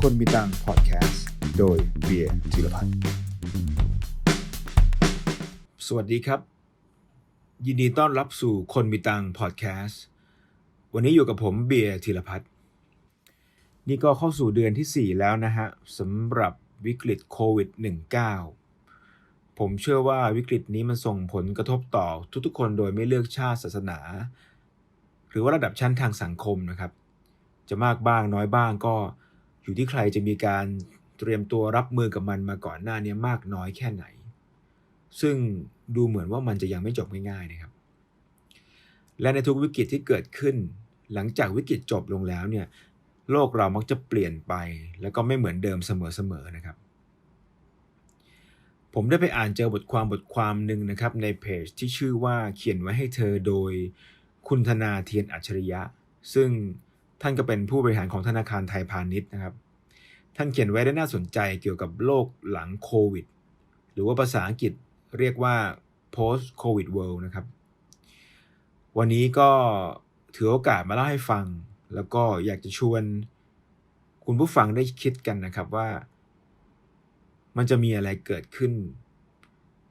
คนมีตังพอดแคสต์ โดยเบียร์ธีรพัฒน์สวัสดีครับ ยินดีต้อนรับสู่คนมีตังพอดแคสต์ วันนี้อยู่กับผมเบียร์ธีรพัฒน์นี่ก็เข้าสู่เดือนที่ 4 แล้วนะฮะสำหรับวิกฤตโควิด -19 ผมเชื่อว่าวิกฤตนี้มันส่งผลกระทบต่อทุกๆคนโดยไม่เลือกชาติศาสนา หรือว่าระดับชั้นทางสังคมนะครับ จะมากบ้างน้อยบ้างก็อยู่ที่ใครจะมีการเตรียมตัวรับมือกับมันมาก่อนหน้านี้มากน้อยแค่ไหน ซึ่งดูเหมือนว่ามันจะยังไม่จบง่ายๆนะครับ และในทุกวิกฤตที่เกิดขึ้น หลังจากวิกฤตจบลงแล้วเนี่ยโลกเรามักจะเปลี่ยนไป แล้วก็ไม่เหมือนเดิมเสมอๆนะครับ ผมได้ไปอ่านเจอบทความบทความหนึ่งนะครับ ในเพจที่ชื่อว่าเขียนไว้ให้เธอโดยคุณธนาเทียนอัจฉริยะ ซึ่ง ท่านก็เป็นผู้บริหารของธนาคารไทยพาณิชย์นะครับ ท่านเขียนไว้ได้น่าสนใจเกี่ยวกับโลกหลังโควิด หรือว่าภาษาอังกฤษเรียกว่า post covid world นะครับ วันนี้ก็ถือโอกาสมาเล่าให้ฟัง แล้วก็อยากจะชวนคุณผู้ฟังได้คิดกันนะครับว่า มันจะมีอะไรเกิดขึ้น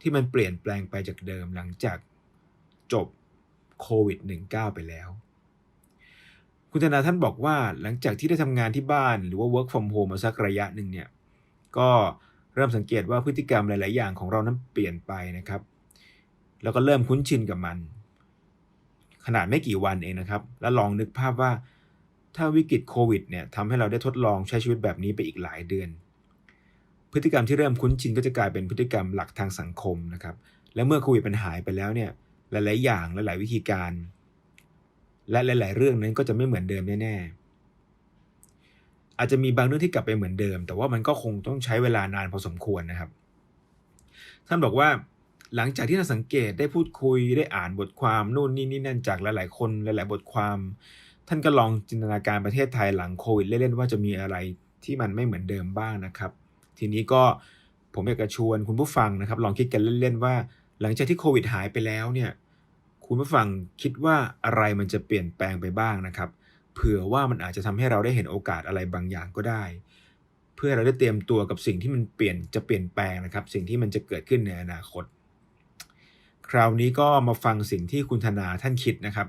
ที่มันเปลี่ยนแปลงไปจากเดิมหลังจากจบโควิด -19 ไปแล้ว คุณธนาท่านบอกว่าหลังจากที่ได้ทำงานที่บ้านหรือว่า work from home มาสักระยะหนึ่งเนี่ยก็เริ่มสังเกตว่าพฤติกรรมหลาย ๆ อย่างของเรานั้นเปลี่ยนไปนะครับ แล้วก็เริ่มคุ้นชินกับมัน ขนาดไม่กี่วันเองนะครับ แล้วลองนึกภาพว่าถ้าวิกฤตโควิดเนี่ยทำให้เราได้ทดลองใช้ชีวิตแบบนี้ไปอีกหลายเดือน พฤติกรรมที่เริ่มคุ้นชินก็จะกลายเป็นพฤติกรรมหลักทางสังคมนะครับ และเมื่อโควิดมันหายไปแล้วเนี่ยหลาย ๆ อย่างหลาย ๆ วิธีการ และหลาย ๆ เรื่องนั้นก็จะไม่เหมือนเดิมแน่ๆอาจจะมีบางเรื่องที่กลับไปเหมือนเดิม แต่ว่ามันก็คงต้องใช้เวลานานพอสมควรนะครับ ท่านบอกว่าหลังจากที่เราสังเกตได้พูดคุยได้อ่านบทความนู่นนี่นี่นั่นจากหลาย ๆ คนหลาย ๆ บทความ ท่านก็ลองจินตนาการประเทศไทยหลังโควิด เล่น ๆ ว่าจะมีอะไรที่มันไม่เหมือนเดิมบ้างนะครับ ทีนี้ก็ผมอยากจะชวนคุณผู้ฟังนะครับ ลองคิดกันเล่น ๆ ว่า หลังจากที่โควิดหายไปแล้วเนี่ย คุณผู้ฟังคิดว่าอะไรมันจะเปลี่ยนแปลงไปบ้างนะครับ เผื่อว่ามันอาจจะทำให้เราได้เห็นโอกาสอะไรบางอย่างก็ได้ เพื่อเราได้เตรียมตัวกับสิ่งที่มันเปลี่ยนจะเปลี่ยนแปลงนะครับ สิ่งที่มันจะเกิดขึ้นในอนาคต คราวนี้ก็มาฟังสิ่งที่คุณธนาท่านคิดนะครับ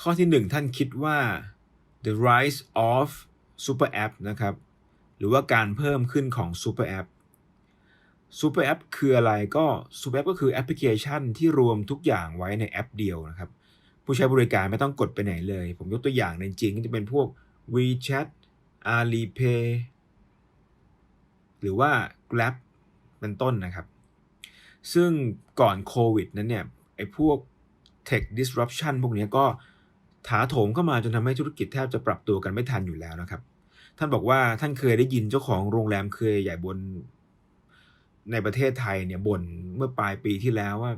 ข้อที่หนึ่งท่านคิดว่า the rise of super app นะครับหรือว่าการเพิ่มขึ้นของ super app super app คืออะไรก็ super app ก็คือแอปพลิเคชันที่รวมทุกอย่างไว้ในแอปเดียวนะครับ ผู้ใช้บริการไม่ต้องกดไปไหนเลย ผมยกตัวอย่างในจริงก็จะเป็นพวก WeChat Alipay หรือว่า Grab เป็นต้นนะครับ ซึ่งก่อนโควิดนั้นเนี่ยไอ้พวก tech disruption พวกนี้ก็ถาโถมเข้ามาจนทำให้ธุรกิจแทบจะปรับตัวกันไม่ทันอยู่แล้วนะครับ ท่านบอกว่าท่านเคยได้ยินเจ้าของโรงแรมเคยใหญ่บน ในประเทศไทยเนี่ยบ่นเมื่อปลายปีที่แล้วว่า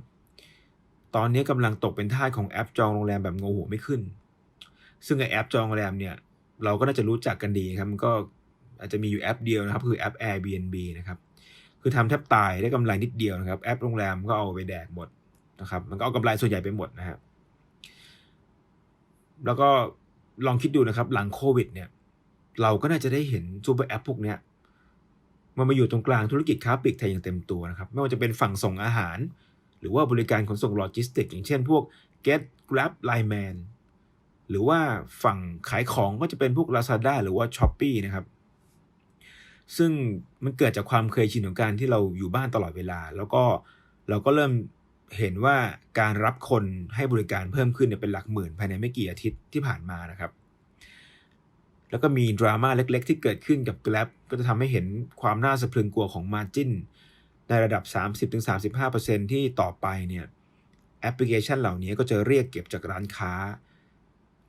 ตอนนี้กำลังตกเป็นท่าสของแอปจองโรงแรมแบบงงหัวไม่ขึ้น ซึ่งไอแอปจองโรงแรมเนี่ย เราก็น่าจะรู้จักกันดีครับมันก็อาจจะมีอยู่แอปเดียวนะครับ คือแอป Airbnb นะครับ คือทำแทบตายได้กำไรนิดเดียวนะครับ แอปโรงแรมก็เอาไปแดกหมดนะครับ มันก็เอากำไรส่วนใหญ่ไปหมดนะครับแล้วก็ลองคิดดูนะครับ หลังโควิดเนี่ย เราก็น่าจะได้เห็นซูเปอร์แอปพวกเนี้ย มันมาอยู่ตรงกลางธุรกิจค้าปลีกไทยอย่างเต็มตัวนะครับ ไม่ว่าจะเป็นฝั่งส่งอาหาร หรือว่าบริการขนส่งโลจิสติก อย่างเช่นพวก Get Grab Line Man หรือว่าฝั่งขายของก็จะเป็นพวก Lazada หรือว่า s h อ p e e นะครับ ซึ่งมันเกิดจากความเคยชินของการที่เราอยู่บ้านตลอดเวลา แล้วก็เราก็เริ่มเห็นว่าการรับคนให้บริการเพิ่มขึ้นเนี่ยเป็นหลักหมื่นภายในไม่กี่อาทิตย์ที่ผ่านมานะครับ แล้วก็มีดราม่าเล็กๆ ที่เกิดขึ้นกับ Grab ก็จะทำให้เห็นความน่าสะพรึงกลัวของ Margin ในระดับ 30-35%ที่ต่อไปเนี่ยแอปพลิเคชันเหล่านี้ก็จะเรียกเก็บจากร้านค้า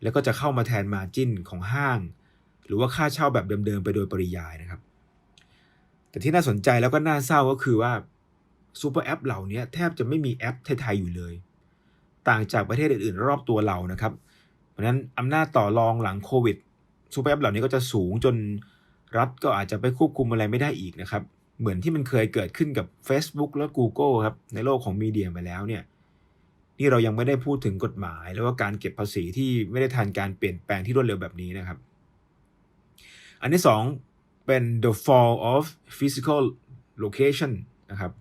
แล้วก็จะเข้ามาแทน Margin ของห้าง หรือว่าค่าเช่าแบบเดิมๆ ไปโดยปริยายนะครับ แต่ที่น่าสนใจแล้วก็น่าเศร้าก็คือว่าซูเปอร์แอปเหล่านี้แทบจะไม่มีแอปไทยๆอยู่เลย ต่างจากประเทศอื่นๆ รอบตัวเรานะครับ เพราะฉะนั้นอำนาจต่อรองหลังโควิด ซูเปอร์แอปเหล่านี้ก็จะสูงจนรัฐก็อาจจะไปควบคุมอะไรไม่ได้อีกนะครับ เหมือนที่มันเคยเกิดขึ้นกับ Facebook และ Google ครับในโลกของมีเดียมาแล้วเนี่ยนี่เรายังไม่ได้พูดถึงกฎหมายหรือว่าการเก็บภาษีที่ไม่ได้ทันการเปลี่ยนแปลงที่รวดเร็วแบบนี้นะครับ อันที่สองเป็น the fall of physical location นะครับ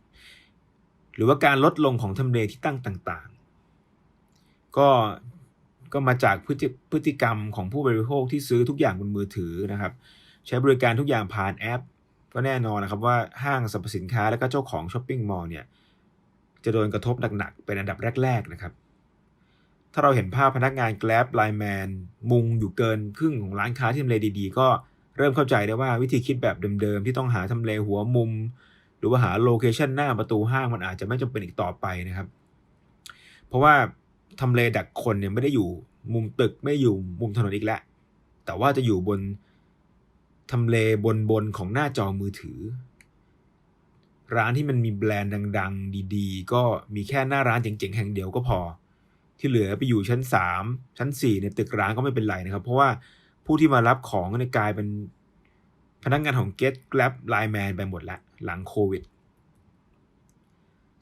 หรือว่าการลดลงของทำเลที่ตั้งต่าง ๆ ก็ ก็มาจากพฤติพฤติกรรมของผู้บริโภคที่ซื้อทุกอย่างบนมือถือนะครับ ใช้บริการทุกอย่างผ่านแอป ก็แน่นอนนะครับว่าห้างสรรพสินค้าและก็เจ้าของช้อปปิ้งมอลล์เนี่ยจะโดนกระทบหนักๆเป็นอันดับแรก ๆนะครับ ถ้าเราเห็นภาพพนักงาน Grab Line Man มุงอยู่เกินครึ่งของร้านค้าที่ทำเลดีๆ ก็เริ่มเข้าใจได้ว่าวิธีคิดแบบเดิมๆ ที่ต้องหาทำเลหัวมุม หรือว่าหาโลเคชันหน้าประตูห้างมันอาจจะไม่จำเป็นอีกต่อไปนะครับ เพราะว่า ทำเลดักคนเนี่ยไม่ได้อยู่มุมตึกไม่อยู่มุมถนนอีกแล้ว แต่ว่าจะอยู่บนทำเลบนบนของหน้าจอมือถือ ร้านที่มันมีแบรนด์ดัง ๆ ดีๆ ก็มีแค่หน้าร้านเจ๋งๆ แห่งเดียวก็พอ ที่เหลือไปอยู่ชั้น 3 ชั้น 4 ในตึกร้านก็ไม่เป็นไรนะครับ เพราะว่าผู้ที่มารับของก็กลายเป็นพนักงานของ Get Grab Line Man ไปหมดละหลังโควิด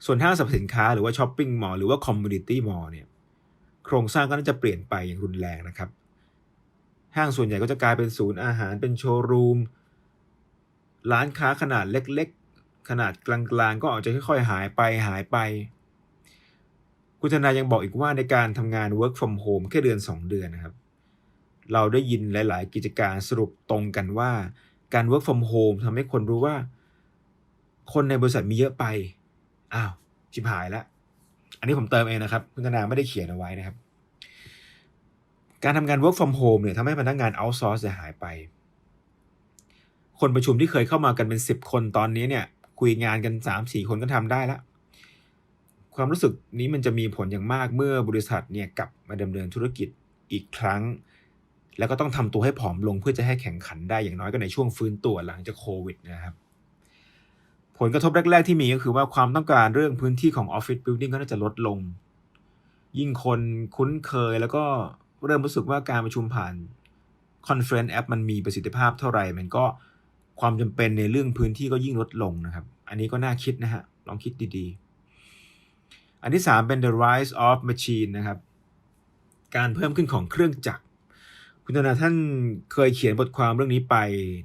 ส่วนห้างสรรพสินค้าหรือว่าช้อปปิ้งมอลล์หรือว่าคอมมูนิตี้มอลล์เนี่ย โครงสร้างก็น่าจะเปลี่ยนไปอย่างรุนแรงนะครับ ห้างส่วนใหญ่ก็จะกลายเป็นศูนย์อาหารเป็นโชว์รูม ร้านค้าขนาดเล็กๆ ขนาดกลางๆ ก็อาจจะค่อยๆ หายไปหายไป คุณธนายังบอกอีกว่าในการทำงาน work from home แค่เดือน 2 เดือนนะครับ เราได้ยินหลาย ๆ กิจการสรุปตรงกันว่า การ work from home ทำให้คนรู้ว่า คนในบริษัทมีเยอะไป อ้าวชิบหายแล้ว อันนี้ผมเติมเองนะครับ คุณธนาไม่ได้เขียนเอาไว้นะครับ การทำงาน work from home เนี่ยทำให้พนักงาน outsource หายไป คนประชุมที่เคยเข้ามากันเป็น 10 คนตอนนี้เนี่ย คุยงานกัน 3-4 คนก็ทำได้แล้วความรู้สึกนี้มันจะมีผลอย่างมากเมื่อบริษัทเนี่ยกลับมาดำเนินธุรกิจอีกครั้ง แล้วก็ต้องทำตัวให้ผอมลงเพื่อจะให้แข่งขันได้อย่างน้อยก็ในช่วงฟื้นตัวหลังจากโควิดนะครับ ผลกระทบแรก ๆ ที่มีก็คือว่าความต้องการเรื่องพื้นที่ของออฟฟิศบิลดิ่งก็น่าจะลดลง ยิ่งคนคุ้นเคยแล้วก็เริ่มรู้สึกว่าการประชุมผ่านคอนเฟรนซ์แอปมันมีประสิทธิภาพเท่าไหร่ มันก็ความจำเป็นในเรื่องพื้นที่ก็ยิ่งลดลงนะครับ อันนี้ก็น่าคิดนะฮะ ลองคิดดีๆ อันที่ 3 เป็น the rise of machine นะครับ การเพิ่มขึ้นของเครื่องจักร คุณธนาท่านเคยเขียนบทความเรื่องนี้ไป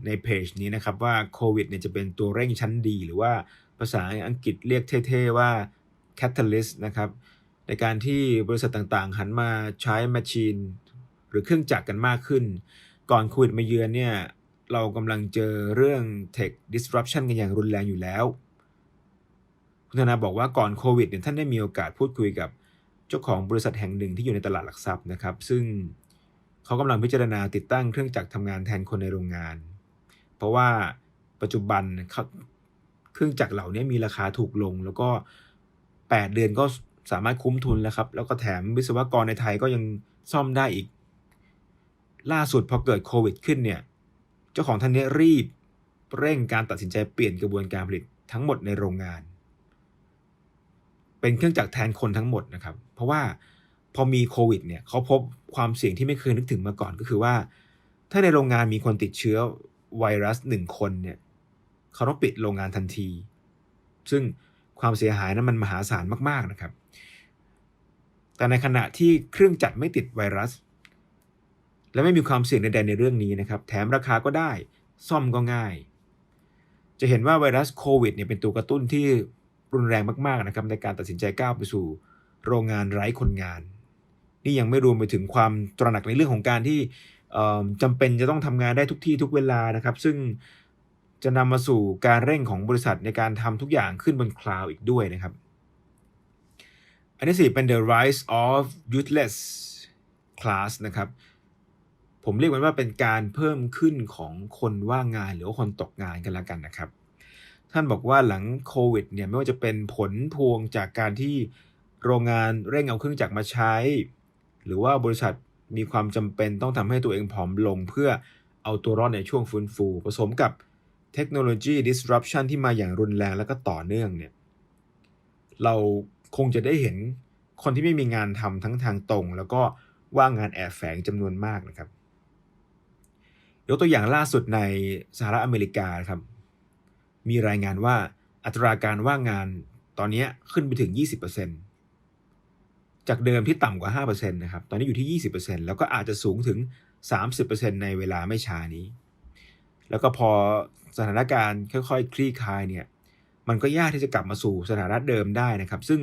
ในเพจนี้นะครับว่าโควิดเนี่ยจะเป็นตัวเร่งชั้นดี หรือว่าภาษาอังกฤษเรียกเท่ๆว่า catalyst นะครับในการที่บริษัทต่างๆ หันมาใช้ machine หรือเครื่องจักรกันมากขึ้น ก่อนโควิดมาเยือนเนี่ยเรากำลังเจอเรื่อง tech disruption กันอย่างรุนแรงอยู่แล้ว คุณธนาบอกว่าก่อนโควิดเนี่ยท่านได้มีโอกาสพูดคุยกับเจ้าของบริษัทแห่งหนึ่งที่อยู่ในตลาดหลักทรัพย์นะครับ ซึ่ง เขากำลังพิจารณาติดตั้งเครื่องจักรทำงานแทนคนในโรงงาน เพราะว่าปัจจุบันเครื่องจักรเหล่านี้มีราคาถูกลง แล้วก็ 8 เดือนก็สามารถคุ้มทุนแล้วครับ แล้วก็แถมวิศวกรในไทยก็ยังซ่อมได้อีก ล่าสุดพอเกิดโควิดขึ้นเนี่ย เจ้าของท่านนี้รีบเร่งการตัดสินใจเปลี่ยนกระบวนการผลิตทั้งหมดในโรงงาน เป็นเครื่องจักรแทนคนทั้งหมดนะครับ เพราะว่า พอมีโควิดเนี่ยเขาพบความเสี่ยงที่ไม่เคยนึกถึงมาก่อนก็คือว่า ถ้าในโรงงานมีคนติดเชื้อไวรัสหนึ่งคนเนี่ยเขาต้องปิดโรงงานทันที ซึ่งความเสียหายนั้นมันมหาศาลมาก ๆนะครับ แต่ในขณะที่เครื่องจักรไม่ติดไวรัส และไม่มีความเสี่ยงใดๆในเรื่องนี้นะครับ แถมราคาก็ได้ซ่อมก็ง่าย จะเห็นว่าไวรัสโควิดเนี่ยเป็นตัวกระตุ้นที่รุนแรงมากๆนะครับในการตัดสินใจก้าวไปสู่โรงงานไร้คนงาน นี่ยังไม่รวมไปถึงความตระหนักในเรื่องของการที่จำเป็นจะต้องทำงานได้ทุกที่ทุกเวลานะครับ ซึ่งจะนำมาสู่การเร่งของบริษัทในการทำทุกอย่างขึ้นบนคลาวด์อีกด้วยนะครับ อันที่สี่เป็น the rise of useless class นะครับ ผมเรียกมันว่าเป็นการเพิ่มขึ้นของคนว่างงานหรือคนตกงานกันละกันนะครับ ท่านบอกว่าหลังโควิดเนี่ยไม่ว่าจะเป็นผลพวงจากการที่โรงงานเร่งเอาเครื่องจักรมาใช้ หรือว่าบริษัทมีความจำเป็นต้องทำให้ตัวเองผอมลง เพื่อเอาตัวรอดในช่วงฟื้นฟู ผสมกับเทคโนโลยี disruption ที่มาอย่างรุนแรงแล้วก็ต่อเนื่องเนี่ยเราคงจะได้เห็นคนที่ไม่มีงานทำทั้งทางตรง แล้วก็ว่างงานแอบแฝงจำนวนมากนะครับ ยกตัวอย่างล่าสุดในสหรัฐอเมริกาครับ มีรายงานว่าอัตราการว่างงานตอนนี้ขึ้นไปถึง 20% จากเดิมที่ต่ำกว่า5%นะครับ ตอนนี้อยู่ที่ 20%แล้วก็อาจจะสูงถึง 30%ในเวลาไม่ช้านี้ แล้วก็พอสถานการณ์ค่อยๆคลี่คลายเนี่ย มันก็ยากที่จะกลับมาสู่สถานะเดิมได้นะครับ ซึ่ง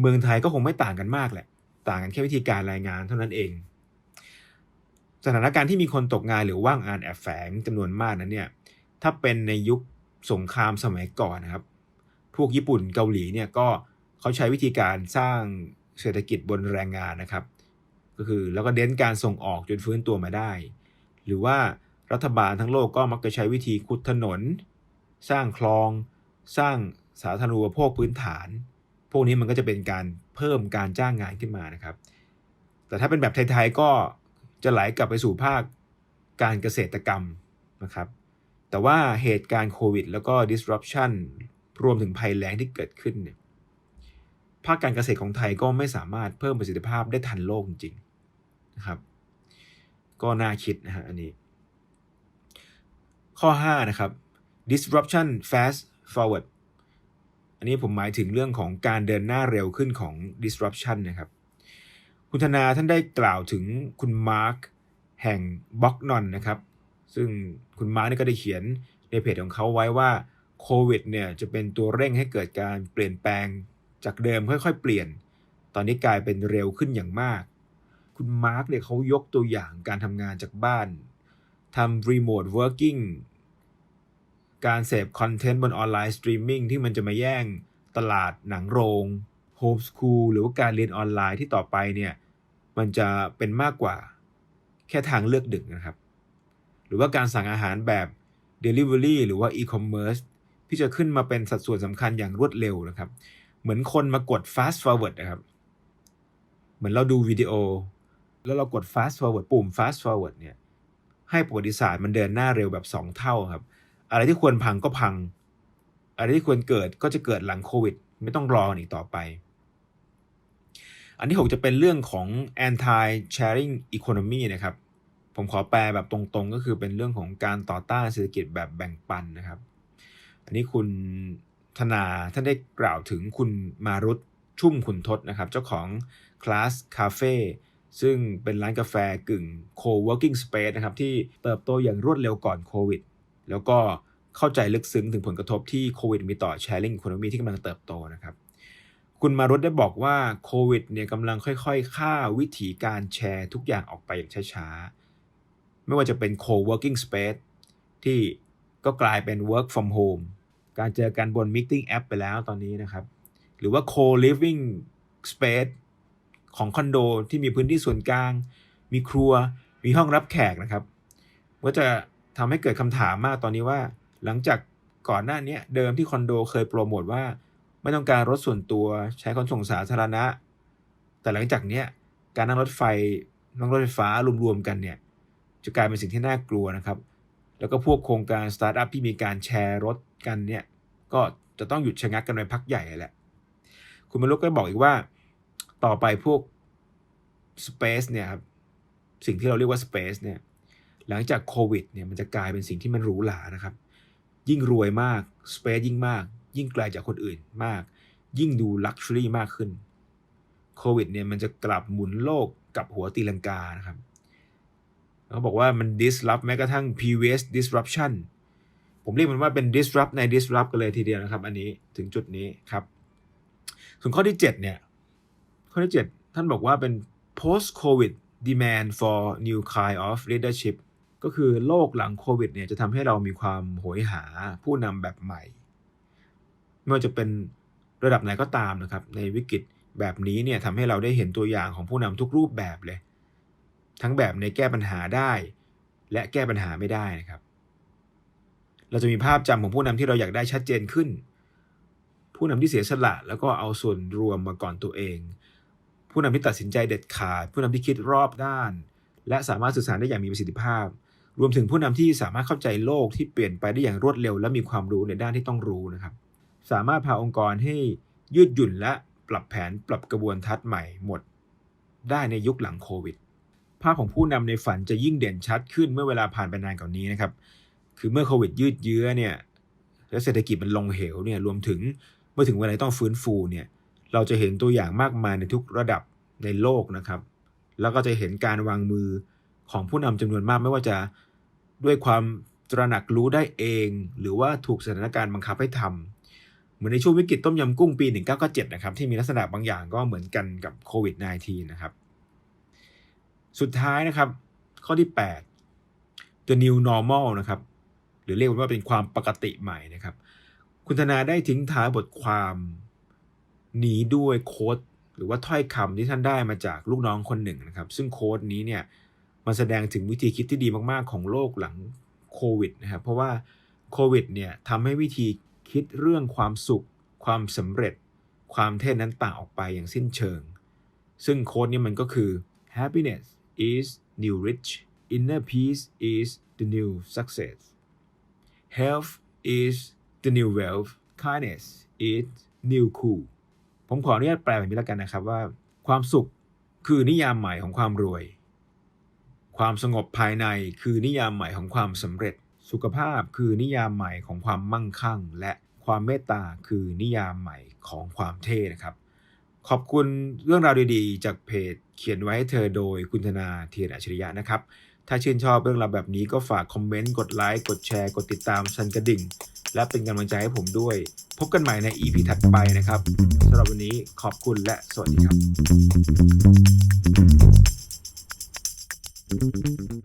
เมืองไทยก็คงไม่ต่างกันมากแหละ ต่างกันแค่วิธีการรายงานเท่านั้นเอง สถานการณ์ที่มีคนตกงานหรือว่างงานแอบแฝงจำนวนมากนั้นเนี่ย ถ้าเป็นในยุคสงครามสมัยก่อนนะครับ พวกญี่ปุ่นเกาหลีเนี่ยก็เขาใช้วิธีการสร้าง เศรษฐกิจบนแรงงานนะครับ ก็คือแล้วก็เน้นการส่งออกจนฟื้นตัวมาได้ หรือว่ารัฐบาลทั้งโลกก็มักจะใช้วิธีขุดถนน สร้างคลอง สร้างสาธารณูปโภคพื้นฐาน พวกนี้มันก็จะเป็นการเพิ่มการจ้างงานขึ้นมานะครับ แต่ถ้าเป็นแบบไทยๆก็จะไหลกลับไปสู่ภาคการเกษตรกรรมนะครับ แต่ว่าเหตุการณ์โควิด แล้วก็ disruption รวมถึงภัยแล้งที่เกิดขึ้นเนี่ย ภาคการเกษตรของไทยก็ไม่สามารถเพิ่มประสิทธิภาพได้ทันโลกจริงๆนะครับ ก็น่าคิดนะฮะอันนี้ ข้อ 5 นะครับ disruption fast forward อันนี้ผมหมายถึงเรื่องของการเดินหน้าเร็วขึ้นของ disruption นะครับ คุณธนาท่านได้กล่าวถึงคุณมาร์คแห่งบล็อกนอนนะครับ ซึ่งคุณมาร์คนี่ก็ได้เขียนในเพจของเขาไว้ว่าโควิดเนี่ยจะเป็นตัวเร่งให้เกิดการเปลี่ยนแปลง จากเดิมค่อยๆ เปลี่ยน ตอนนี้กลายเป็นเร็วขึ้นอย่างมาก คุณมาร์คเนี่ยเขายกตัวอย่างการทำงานจากบ้านทำ remote working การเสพคอนเทนต์บนออนไลน์สตรีมมิ่งที่มันจะมาแย่งตลาดหนังโรงโฮมสคูลหรือว่าการเรียนออนไลน์ที่ต่อไปเนี่ย มันจะเป็นมากกว่า แค่ทางเลือกดึกนะครับ หรือว่าการสั่งอาหารแบบ Delivery หรือว่า E-commerce ที่จะขึ้นมาเป็นสัดส่วนสำคัญอย่างรวดเร็วนะครับ เหมือนคนมากด fast forward นะครับ เหมือนเราดูวิดีโอ แล้วเรากด fast forward ปุ่ม fast forward เนี่ย ให้ประวัติศาสตร์มันเดินหน้าเร็วแบบ 2 เท่าครับ อะไรที่ควรพังก็พัง อะไรที่ควรเกิดก็จะเกิดหลังโควิด ไม่ต้องรออีกต่อไป อันที่ 6 จะเป็นเรื่องของ anti sharing economy นะครับ ผมขอแปลแบบตรงๆ ก็คือเป็นเรื่องของการต่อต้านเศรษฐกิจแบบแบ่งปันนะครับ อันนี้คุณ ธนาท่านได้กล่าวถึงคุณมารุตชุ่มขุนทศนะครับ เจ้าของคลาสคาเฟ่ซึ่งเป็นร้านกาแฟกึ่ง co-working space นะครับ ที่เติบโตอย่างรวดเร็วก่อนโควิด แล้วก็เข้าใจลึกซึ้งถึงผลกระทบที่โควิดมีต่อ sharing economy ที่กำลังเติบโตนะครับ คุณมารุตได้บอกว่าโควิดเนี่ยกำลังค่อยๆฆ่าวิธีการแชร์ทุกอย่างออกไปอย่างช้าๆ ไม่ว่าจะเป็น co-working space ที่ก็กลายเป็น work from home การเจอกันบน meeting app ไปแล้วตอนนี้นะครับ หรือว่า co-living space ของคอนโดที่มีพื้นที่ส่วนกลาง มีครัว มีห้องรับแขกนะครับ ก็จะทำให้เกิดคำถามมากตอนนี้ว่า หลังจากก่อนหน้านี้เดิมที่คอนโดเคยโปรโมทว่า ไม่ต้องการรถส่วนตัวใช้ขนส่งสาธารณะ แต่หลังจากเนี้ยการนั่งรถไฟนั่งรถไฟฟ้ารวมๆกันเนี่ยจะกลายเป็นสิ่งที่น่ากลัวนะครับ แล้วก็พวกโครงการสตาร์ทอัพที่มีการแชร์รถกันเนี่ยก็จะต้องหยุดชะงักกันไปพักใหญ่แหละ คุณมรุกก็บอกอีกว่าต่อไปพวก Space เนี่ยครับสิ่งที่เราเรียกว่า Space เนี่ยหลังจากโควิดเนี่ยมันจะกลายเป็นสิ่งที่มันหรูหรานะครับ ยิ่งรวยมาก Space ยิ่งมาก ยิ่งไกลจากคนอื่นมาก ยิ่งดูลักชัวรี่มากขึ้นโควิดเนี่ยมันจะกลับหมุนโลกกับหัวตีลังกานะครับ เขาบอกว่ามัน disrupt แม้กระทั่ง previous disruption ผมเรียกมันว่าเป็น disrupt ใน disrupt กันเลยทีเดียวนะครับ อันนี้ถึงจุดนี้ครับ ส่วนข้อที่ 7 เนี่ย ข้อที่ 7 ท่านบอกว่าเป็น post covid demand for new kind of leadership ก็คือโลกหลังโควิดเนี่ยจะทำให้เรามีความโหยหาผู้นำแบบใหม่ ไม่ว่าจะเป็นระดับไหนก็ตามนะครับ ในวิกฤตแบบนี้เนี่ยทำให้เราได้เห็นตัวอย่างของผู้นำทุกรูปแบบเลย ทั้งแบบในแก้ปัญหาได้ และแก้ปัญหาไม่ได้นะครับ เราจะมีภาพจำของผู้นำที่เราอยากได้ชัดเจนขึ้น ผู้นำที่เสียสละแล้วก็เอาส่วนรวมมาก่อนตัวเอง ผู้นำที่ตัดสินใจเด็ดขาด ผู้นำที่คิดรอบด้าน และสามารถสื่อสารได้อย่างมีประสิทธิภาพ รวมถึงผู้นำที่สามารถเข้าใจโลกที่เปลี่ยนไปได้อย่างรวดเร็ว และมีความรู้ในด้านที่ต้องรู้นะครับ สามารถพาองค์กรให้ยืดหยุ่นและปรับแผนปรับกระบวนทัศน์ใหม่หมด ได้ในยุคหลังโควิดาพของผู้นำในฝันจะยิ่งเด่นชัดขึ้นเมื่อเวลาผ่านไปนานกว่านี้นะครับ คือเมื่อโควิดยืดเยื้อเนี่ยและเศรษฐกิจมันลงเหวเนี่ยรวมถึงเมื่อถึงเวลาต้องฟื้นฟูเนี่ยเราจะเห็นตัวอย่างมากมายในทุกระดับในโลกนะครับ แล้วก็จะเห็นการวางมือของผู้นำจำนวนมากไม่ว่าจะด้วยความตระหนักรู้ได้เอง หรือว่าถูกสถานการณ์บังคับให้ทำเหมือนในช่วงวิกฤตต้มยำกุ้งปี 1997 นะครับ ที่มีลักษณะบางอย่างก็เหมือนกันกับโควิด -19 นะครับ สุดท้ายนะครับ ข้อที่ 8 the new normal นะครับ หรือเรียกว่าเป็นความปกติใหม่นะครับ คุณธนาได้ทิ้งท้ายบทความนี้ด้วยโค้ดหรือว่าถ้อยคำที่ท่านได้มาจากลูกน้องคนหนึ่งนะครับ ซึ่งโค้ดนี้เนี่ยมันแสดงถึงวิธีคิดที่ดีมาก ๆ ของโลกหลังโควิดนะครับ เพราะว่าโควิดเนี่ยทำให้วิธีคิดเรื่องความสุข ความสำเร็จ ความเท่นั้นต่างออกไปอย่างสิ้นเชิง ซึ่งโค้ดนี้มันก็คือ happiness is new rich inner peace is the new success health is the new wealth kindness is new cool ผมขออนุญาตแปลแบบนี้แล้วกันนะครับว่า ความสุขคือนิยามใหม่ของความรวย ความสงบภายในคือนิยามใหม่ของความสำเร็จ สุขภาพคือนิยามใหม่ของความมั่งคั่ง และความเมตตาคือนิยามใหม่ของความเท่นะครับ ขอบคุณเรื่องราวดีๆ จากเพจเขียนไว้ให้เธอโดยคุณธนาเทียนอัจฉริยะนะครับ ถ้าชื่นชอบเรื่องราวแบบนี้ก็ฝากคอมเมนต์ กดไลค์ กดแชร์ กดติดตามสันกระดิ่ง และเป็นกำลังใจให้ผมด้วย พบกันใหม่ใน EP ถัดไปนะครับสำหรับวันนี้ขอบคุณและสวัสดีครับ